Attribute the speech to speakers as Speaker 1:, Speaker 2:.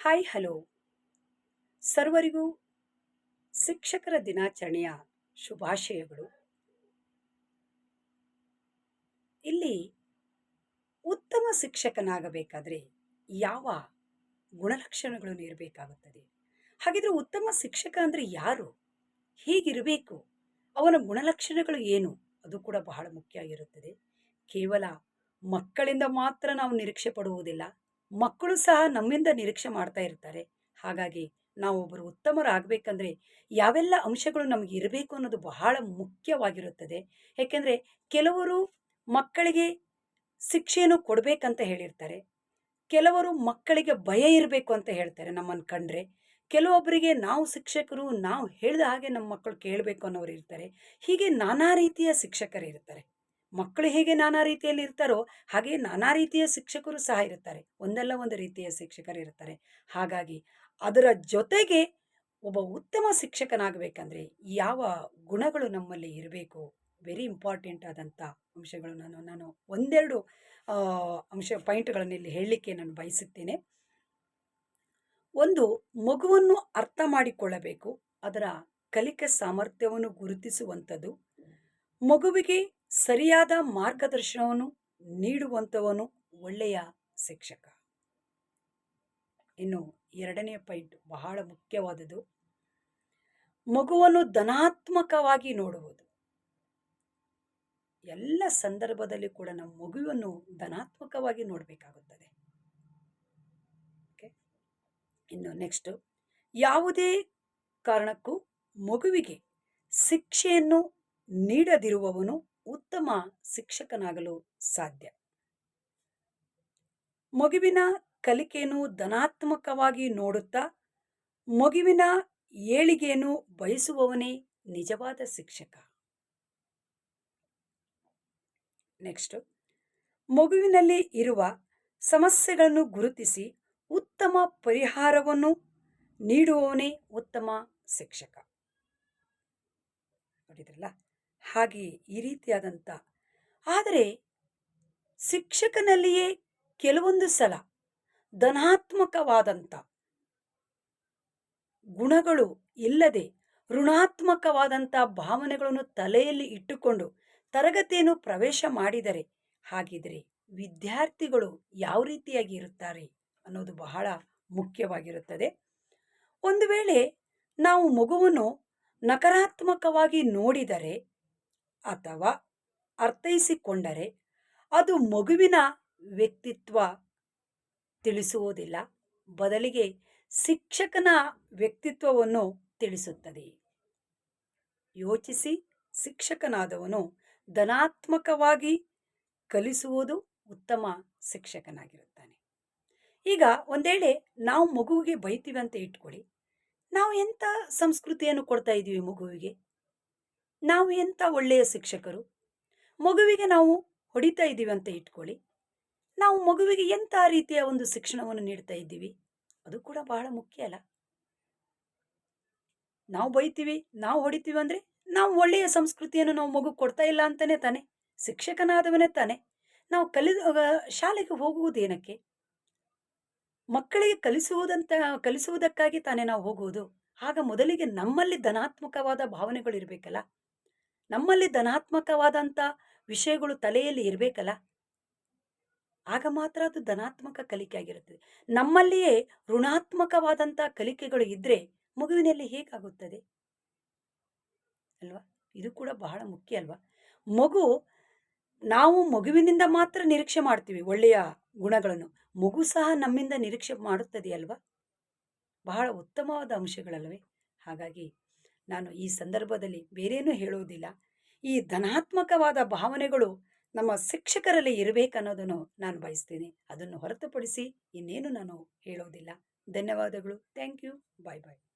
Speaker 1: Hi, hello. ಸರ್ವರಿಗೂ ಶಿಕ್ಷಕರ ದಿನಾಚರಣೆಯ ಶುಭಾಶಯಗಳು. ಇಲ್ಲಿ ಉತ್ತಮ ಶಿಕ್ಷಕನಾಗಬೇಕಾದ್ರೆ ಯಾವ ಗುಣಲಕ್ಷಣಗಳನ್ನು ಇರಬೇಕಾಗುತ್ತದೆ ಹಾಗಿದ್ರೆ ಉತ್ತಮ ಶಿಕ್ಷಕ ಅಂದರೆ ಯಾರು? ಹೀಗಿರಬೇಕು. ಅವನ ಗುಣಲಕ್ಷಣಗಳು ಏನು? ಅದು ಕೂಡ ಬಹಳ ಮುಖ್ಯ ಆಗಿರುತ್ತದೆ. ಕೇವಲ ಮಕ್ಕಳಿಂದ ಮಾತ್ರ ನಾವು ನಿರೀಕ್ಷೆ ಪಡುವುದಿಲ್ಲ. ಮಕ್ಕಳು ಸಹ ನಮ್ಮಿಂದ ನಿರೀಕ್ಷೆ ಮಾಡ್ತಾ ಇರ್ತಾರೆ. ಹಾಗಾಗಿ ನಾವು ಒಬ್ಬರು ಉತ್ತಮರಾಗಬೇಕಂದ್ರೆ ಯಾವೆಲ್ಲ ಅಂಶಗಳು ನಮಗೆ ಇರಬೇಕು ಅನ್ನೋದು ಬಹಳ ಮುಖ್ಯವಾಗಿರುತ್ತದೆ. ಏಕೆಂದರೆ ಕೆಲವರು ಮಕ್ಕಳಿಗೆ ಶಿಕ್ಷೆಯನ್ನು ಕೊಡಬೇಕಂತ ಹೇಳಿರ್ತಾರೆ. ಕೆಲವರು ಮಕ್ಕಳಿಗೆ ಭಯ ಇರಬೇಕು ಅಂತ ಹೇಳ್ತಾರೆ ನಮ್ಮನ್ನು ಕಂಡ್ರೆ. ಕೆಲವೊಬ್ಬರಿಗೆ ನಾವು ಶಿಕ್ಷಕರು, ನಾವು ಹೇಳಿದ ಹಾಗೆ ನಮ್ಮ ಮಕ್ಕಳು ಕೇಳಬೇಕು ಅನ್ನೋರು ಇರ್ತಾರೆ. ಹೀಗೆ ನಾನಾ ರೀತಿಯ ಶಿಕ್ಷಕರು ಇರ್ತಾರೆ ಮಕ್ಕಳು ಹೇಗೆ ನಾನಾ ರೀತಿಯಲ್ಲಿ ಇರ್ತಾರೋ ಹಾಗೆ ನಾನಾ ರೀತಿಯ ಶಿಕ್ಷಕರು ಸಹ ಇರ್ತಾರೆ ಒಂದಲ್ಲ ಒಂದು ರೀತಿಯ ಶಿಕ್ಷಕರು ಇರ್ತಾರೆ ಹಾಗಾಗಿ ಅದರ ಜೊತೆಗೆ ಒಬ್ಬ ಉತ್ತಮ ಶಿಕ್ಷಕನಾಗಬೇಕಂದ್ರೆ ಯಾವ ಗುಣಗಳು ನಮ್ಮಲ್ಲಿ ಇರಬೇಕು? ವೆರಿ ಇಂಪಾರ್ಟೆಂಟ್ ಆದಂಥ ಅಂಶಗಳು ನಾನು ನಾನು ಒಂದೆರಡು ಅಂಶ ಪಾಯಿಂಟ್ಗಳನ್ನು ಇಲ್ಲಿ ಹೇಳಲಿಕ್ಕೆ ನಾನು ಬಯಸುತ್ತೇನೆ. ಒಂದು, ಮಗುವನ್ನು ಅರ್ಥ ಮಾಡಿಕೊಳ್ಳಬೇಕು. ಅದರ ಕಲಿಕೆ ಸಾಮರ್ಥ್ಯವನ್ನು ಗುರುತಿಸುವಂಥದ್ದು. ಮಗುವಿಗೆ ಸರಿಯಾದ ಮಾರ್ಗದರ್ಶನವನ್ನು ನೀಡುವಂಥವನು ಒಳ್ಳೆಯ ಶಿಕ್ಷಕ. ಇನ್ನು ಎರಡನೆಯ ಪಾಯಿಂಟ್ ಬಹಳ ಮುಖ್ಯವಾದದ್ದು. ಮಗುವನ್ನು ಧನಾತ್ಮಕವಾಗಿ ನೋಡುವುದು. ಎಲ್ಲ ಸಂದರ್ಭದಲ್ಲಿ ಕೂಡ ನಾವು ಮಗುವನ್ನು ಧನಾತ್ಮಕವಾಗಿ ನೋಡಬೇಕಾಗುತ್ತದೆ. ಇನ್ನು ನೆಕ್ಸ್ಟ್ ಯಾವುದೇ ಕಾರಣಕ್ಕೂ ಮಗುವಿಗೆ ಶಿಕ್ಷೆಯನ್ನು ನೀಡದಿರುವವನು ಉತ್ತಮ ಶಿಕ್ಷಕನಾಗಲು ಸಾಧ್ಯ. ಮಗುವಿನ ಕಲಿಕೆಯನ್ನು ಧನಾತ್ಮಕವಾಗಿ ನೋಡುತ್ತಾ, ಮಗುವಿನ ಏಳಿಗೆಯನ್ನು ಬಯಸುವವನೇ ನಿಜವಾದ ಶಿಕ್ಷಕ. ನೆಕ್ಸ್ಟ್, ಮಗುವಿನಲ್ಲಿ ಇರುವ ಸಮಸ್ಯೆಗಳನ್ನು ಗುರುತಿಸಿ ಉತ್ತಮ ಪರಿಹಾರವನ್ನು ನೀಡುವವನೇ ಉತ್ತಮ ಶಿಕ್ಷಕ. ನೋಡಿದ್ರಲ್ಲ? ಹಾಗೆ ಈ ರೀತಿಯಾದಂಥ ಆದರೆ ಶಿಕ್ಷಕನಲ್ಲಿಯೇ ಕೆಲವೊಂದು ಸಲ ಧನಾತ್ಮಕವಾದಂಥ ಗುಣಗಳು ಇಲ್ಲದೆ ಋಣಾತ್ಮಕವಾದಂಥ ಭಾವನೆಗಳನ್ನು ತಲೆಯಲ್ಲಿ ಇಟ್ಟುಕೊಂಡು ತರಗತಿಯನ್ನು ಪ್ರವೇಶ ಮಾಡಿದರೆ ಹಾಗಿದ್ರೆ ವಿದ್ಯಾರ್ಥಿಗಳು ಯಾವ ರೀತಿಯಾಗಿ ಇರುತ್ತಾರೆ ಅನ್ನೋದು ಬಹಳ ಮುಖ್ಯವಾಗಿರುತ್ತದೆ. ಒಂದು ವೇಳೆ ನಾವು ಮಗುವನ್ನು ನಕಾರಾತ್ಮಕವಾಗಿ ನೋಡಿದರೆ ಅಥವಾ ಅರ್ಥೈಸಿಕೊಂಡರೆ ಅದು ಮಗುವಿನ ವ್ಯಕ್ತಿತ್ವ ತಿಳಿಸುವುದಿಲ್ಲ. ಬದಲಿಗೆ ಶಿಕ್ಷಕನ ವ್ಯಕ್ತಿತ್ವವನ್ನು ತಿಳಿಸುತ್ತದೆ. ಯೋಚಿಸಿ ಶಿಕ್ಷಕನಾದವನು ಧನಾತ್ಮಕವಾಗಿ ಕಲಿಸುವುದು ಉತ್ತಮ ಶಿಕ್ಷಕನಾಗಿರುತ್ತಾನೆ. ಈಗ ಒಂದೇಳೆ ನಾವು ಮಗುವಿಗೆ ಬೈತೀವಿ ಅಂತ ಇಟ್ಕೊಳ್ಳಿ. ನಾವು ಎಂಥ ಸಂಸ್ಕೃತಿಯನ್ನು ಕೊಡ್ತಾ ಇದ್ದೀವಿ ಮಗುವಿಗೆ? ನಾವು ಎಂಥ ಒಳ್ಳೆಯ ಶಿಕ್ಷಕರು? ಮಗುವಿಗೆ ನಾವು ಹೊಡಿತಾ ಇದ್ದೀವಿ ಅಂತ ಇಟ್ಕೊಳ್ಳಿ. ನಾವು ಮಗುವಿಗೆ ಎಂಥ ರೀತಿಯ ಒಂದು ಶಿಕ್ಷಣವನ್ನು ನೀಡ್ತಾ ಇದ್ದೀವಿ? ಅದು ಕೂಡ ಬಹಳ ಮುಖ್ಯ ಅಲ್ಲ. ನಾವು ಬೈತೀವಿ, ನಾವು ಹೊಡಿತೀವಿ ಅಂದರೆ ನಾವು ಒಳ್ಳೆಯ ಸಂಸ್ಕೃತಿಯನ್ನು ನಾವು ಮಗು ಕೊಡ್ತಾ ಇಲ್ಲ ಅಂತಲೇ ತಾನೆ, ಶಿಕ್ಷಕನಾದವನೇ ತಾನೆ. ನಾವು ಕಲಿದ ಶಾಲೆಗೆ ಹೋಗುವುದೇನಕ್ಕೆ ಮಕ್ಕಳಿಗೆ ಕಲಿಸುವುದಂತ, ಕಲಿಸುವುದಕ್ಕಾಗಿ ತಾನೇ ನಾವು ಹೋಗುವುದು? ಆಗ ಮೊದಲಿಗೆ ನಮ್ಮಲ್ಲಿ ಧನಾತ್ಮಕವಾದ ಭಾವನೆಗಳು ಇರಬೇಕಲ್ಲ. ನಮ್ಮಲ್ಲಿ ಧನಾತ್ಮಕವಾದಂಥ ವಿಷಯಗಳು ತಲೆಯಲ್ಲಿ ಇರಬೇಕಲ್ಲ? ಆಗ ಮಾತ್ರ ಅದು ಧನಾತ್ಮಕ ಕಲಿಕೆ ಆಗಿರುತ್ತದೆ ನಮ್ಮಲ್ಲಿಯೇ ಋಣಾತ್ಮಕವಾದಂಥ ಕಲಿಕೆಗಳು ಇದ್ದರೆ ಮಗುವಿನಲ್ಲಿ ಹೇಗಾಗುತ್ತದೆ? ಅಲ್ವಾ? ಇದು ಕೂಡ ಬಹಳ ಮುಖ್ಯ ಅಲ್ವಾ? ಮಗು, ನಾವು ಮಗುವಿನಿಂದ ಮಾತ್ರ ನಿರೀಕ್ಷೆ ಮಾಡ್ತೀವಿ ಒಳ್ಳೆಯ ಗುಣಗಳನ್ನು. ಮಗು ಸಹ ನಮ್ಮಿಂದ ನಿರೀಕ್ಷೆ ಮಾಡುತ್ತದೆ ಅಲ್ವಾ? ಬಹಳ ಉತ್ತಮವಾದ ಅಂಶಗಳಲ್ವೇ? ಹಾಗಾಗಿ ನಾನು ಈ ಸಂದರ್ಭದಲ್ಲಿ ಬೇರೇನೂ ಹೇಳುವುದಿಲ್ಲ. ಈ ಧನಾತ್ಮಕವಾದ ಭಾವನೆಗಳು ನಮ್ಮ ಶಿಕ್ಷಕರಲ್ಲಿ ಇರಬೇಕನ್ನೋದನ್ನು ನಾನು ಬಯಸ್ತೇನೆ. ಅದನ್ನು ಹೊರತುಪಡಿಸಿ ಇನ್ನೇನು ನಾನು ಹೇಳೋದಿಲ್ಲ ಧನ್ಯವಾದಗಳು. Thank you. Bye bye.